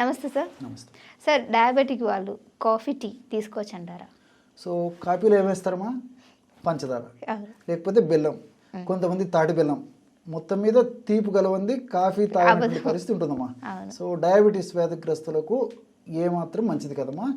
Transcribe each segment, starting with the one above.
నమస్తే సార్. నమస్తే. Sir diabetic వాళ్ళు కాఫీ టీ తీసుకోవచ్చు అంటారా సో కాఫీలో ఏమేస్తారమ్మా పంచదార. లేకపోతే బెల్లం. కొంతమంది తాటి బెల్లం. మొత్తం మీద తీపి గలవంది కాఫీ తాగే పరిస్థితి ఉంటుందమ్మా. సో డయాబెటీస్ వ్యాధిగ్రస్తులకు ఏమాత్రం మంచిది కదమ్మా.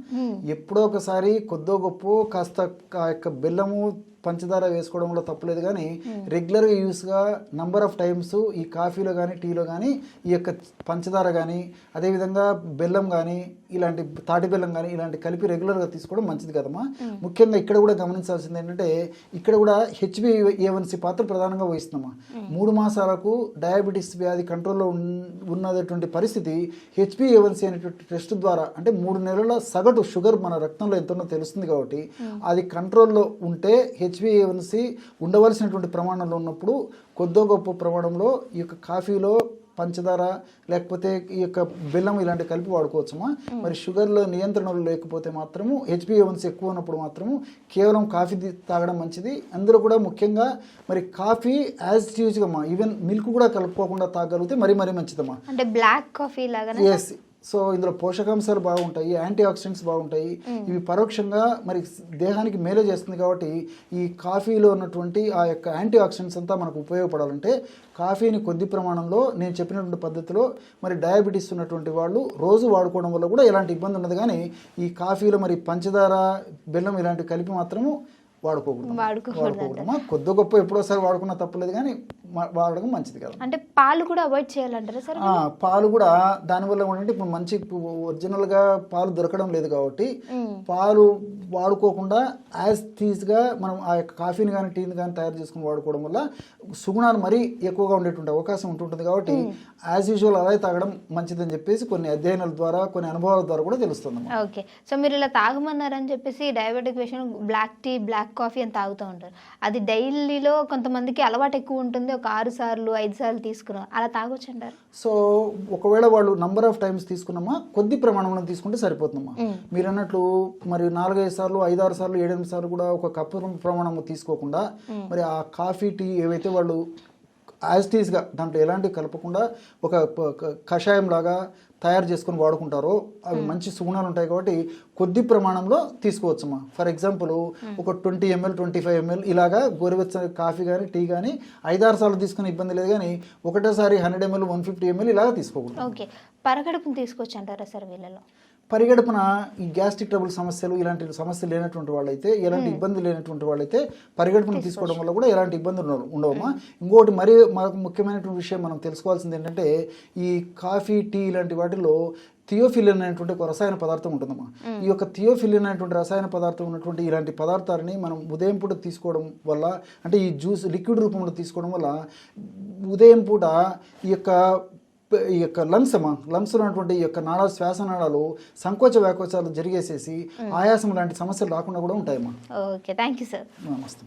ఎప్పుడో ఒకసారి కొద్దో గొప్ప కాస్త ఆ యొక్క బెల్లము పంచదార వేసుకోవడంలో తప్పులేదు కానీ రెగ్యులర్గా యూస్గా నంబర్ ఆఫ్ టైమ్స్ ఈ కాఫీలో కానీ టీలో కానీ ఈ యొక్క పంచదార కానీ అదేవిధంగా బెల్లం కానీ ఇలాంటి తాటి బెల్లం కానీ ఇలాంటి కలిపి రెగ్యులర్గా తీసుకోవడం మంచిది కదమ్మా. ముఖ్యంగా ఇక్కడ కూడా గమనించాల్సింది ఏంటంటే ఇక్కడ కూడా హెచ్బి ఏవన్సీ పాత్ర ప్రధానంగా వహిస్తున్నామా మూడు మాసాలకు డయాబెటీస్ వ్యాధి కంట్రోల్లో ఉన్- ఉన్నటువంటి పరిస్థితి హెచ్బి ఏవన్సీ అనేటువంటి టెస్ట్ ద్వారా అంటే మూడు నెలల సగటు షుగర్ మన రక్తంలో ఎంతనో తెలుస్తుంది కాబట్టి అది కంట్రోల్లో ఉంటే హెచ్బి ఏవన్సీ ఉండవలసినటువంటి ప్రమాణంలో ఉన్నప్పుడు కొద్దో గొప్ప ప్రమాణంలో ఈ యొక్క కాఫీలో పంచదార లేకపోతే ఈ యొక్క బెల్లం ఇలాంటి కలిపి వాడుకోవచ్చమ్మా. మరి షుగర్లో నియంత్రణలు లేకపోతే మాత్రము హెచ్బిఏవన్స్ ఎక్కువ ఉన్నప్పుడు మాత్రము కేవలం కాఫీ తాగడం మంచిది. అందులో కూడా ముఖ్యంగా మరి కాఫీ యాజ్ యూజ్గా ఈవెన్ మిల్క్ కూడా కలుపుకోకుండా తాగలిగితే మరీ మరీ మంచిదమ్మా. అంటే బ్లాక్ కాఫీ ఎస్ సో ఇందులో పోషకాంశాలు బాగుంటాయి యాంటీ ఆక్సిడెంట్స్ బాగుంటాయి ఇవి పరోక్షంగా మరి దేహానికి మేలు చేస్తుంది కాబట్టి ఈ కాఫీలో ఉన్నటువంటి ఆ యొక్క యాంటీ ఆక్సిడెంట్స్ అంతా మనకు ఉపయోగపడాలంటే కాఫీని కొద్ది ప్రమాణంలో నేను చెప్పినటువంటి పద్ధతిలో మరి డయాబెటీస్ ఉన్నటువంటి వాళ్ళు రోజు వాడుకోవడం వల్ల కూడా ఎలాంటి ఇబ్బంది ఉండదు. కానీ ఈ కాఫీలో మరి పంచదార బెల్లం ఇలాంటివి కలిపి మాత్రము వాడుకోకూడదు కొద్ది గొప్ప ఎప్పుడోసారి వాడుకున్నా తప్పలేదు కానీ వాడడం మంచిది కదా. అంటే పాలు కూడా అవాయిడ్ చేయాలంటారా సార్ పాలు కూడా దానివల్ల ఏంటంటే ఇప్పుడు మంచి ఒరిజినల్గా పాలు దొరకడం లేదు కాబట్టి పాలు వాడుకోకుండా యాజ్గా మనం ఆ యొక్క కాఫీని కానీ టీని కానీ తయారు చేసుకుని వాడుకోవడం వల్ల సుగుణాలు మరీ ఎక్కువగా ఉండేటువంటి అవకాశం ఉంటుంటుంది కాబట్టి యాజ్ యూజువల్ అలాగే తాగడం మంచిదని చెప్పేసి కొన్ని అధ్యయనాల ద్వారా కొన్ని అనుభవాల ద్వారా కూడా తెలుస్తుంది ఓకే. సో మీరు ఇలా తాగమన్నారని చెప్పేసి diabetic patient black tea black coffee అని తాగుతూ ఉంటారు. అది డైలీలో కొంతమందికి అలవాటు ఎక్కువ ఉంటుంది. ఒక ఆరు సార్లు ఐదు సార్లు తీసుకున్నాం. అలా తాగొచ్చు అంటారు సో ఒకవేళ వాళ్ళు నంబర్ ఆఫ్ టైమ్స్ తీసుకున్నామా? కొద్ది ప్రమాణంలో తీసుకుంటే సరిపోతుందమ్మా. మీరు అన్నట్లు మరి నాలుగైదు సార్లు ఐదారు సార్లు ఏడెనిమిది సార్లు కూడా ఒక కప్పు ప్రమాణం తీసుకోకుండా మరి ఆ కాఫీ టీ ఏవైతే వాళ్ళు యాజ్ టీస్గా దాంట్లో ఎలాంటివి కలపకుండా ఒక కషాయం లాగా తయారు చేసుకొని వాడుకుంటారో అవి మంచి సుగుణాలు ఉంటాయి కాబట్టి కొద్ది ప్రమాణంలో తీసుకోవచ్చమ్మా. ఫర్ ఎగ్జాంపుల్ ఒక twenty ML twenty five ML ఇలాగా గోరువెచ్చని కాఫీ కానీ టీ కానీ ఐదారు సార్లు తీసుకునే ఇబ్బంది లేదు కానీ ఒకటేసారి hundred ML one fifty ML ఇలాగా తీసుకోకూడదు. ఓకే పరగడుపుని తీసుకోవచ్చు అంటారా సార్ వీళ్ళలో? పరిగడుపున ఈ గ్యాస్ట్రిక్ ట్రబుల్ సమస్యలు ఇలాంటి సమస్యలు లేనటువంటి వాళ్ళైతే ఎలాంటి ఇబ్బంది లేనటువంటి వాళ్ళైతే పరిగడుపున తీసుకోవడం వల్ల కూడా ఎలాంటి ఇబ్బందులు ఉండవు ఉండవమ్మా. ఇంకోటి మరీ మనకు ముఖ్యమైనటువంటి విషయం మనం తెలుసుకోవాల్సింది ఏంటంటే ఈ కాఫీ టీ ఇలాంటి వాటిలో థియోఫిలిన్ అనేటువంటి ఒక రసాయన పదార్థం ఉంటుందమ్మా. ఈ యొక్క థియోఫిలిన్ అనేటువంటి రసాయన పదార్థం ఉన్నటువంటి ఇలాంటి పదార్థాలని మనం ఉదయం పూట తీసుకోవడం వల్ల అంటే ఈ జ్యూస్ లిక్విడ్ రూపంలో తీసుకోవడం వల్ల ఉదయం పూట ఈ యొక్క ఈ యొక్క లంగ్స్ అమ్మా లంగ్స్ ఉన్నటువంటి ఈ యొక్క నాళ శ్వాస నాళాలు సంకోచ వ్యాకోచాలు జరిగేసేసి ఆయాసం లాంటి సమస్యలు రాకుండా కూడా ఉంటాయమ్మా. Okay thank you sir. నమస్తే.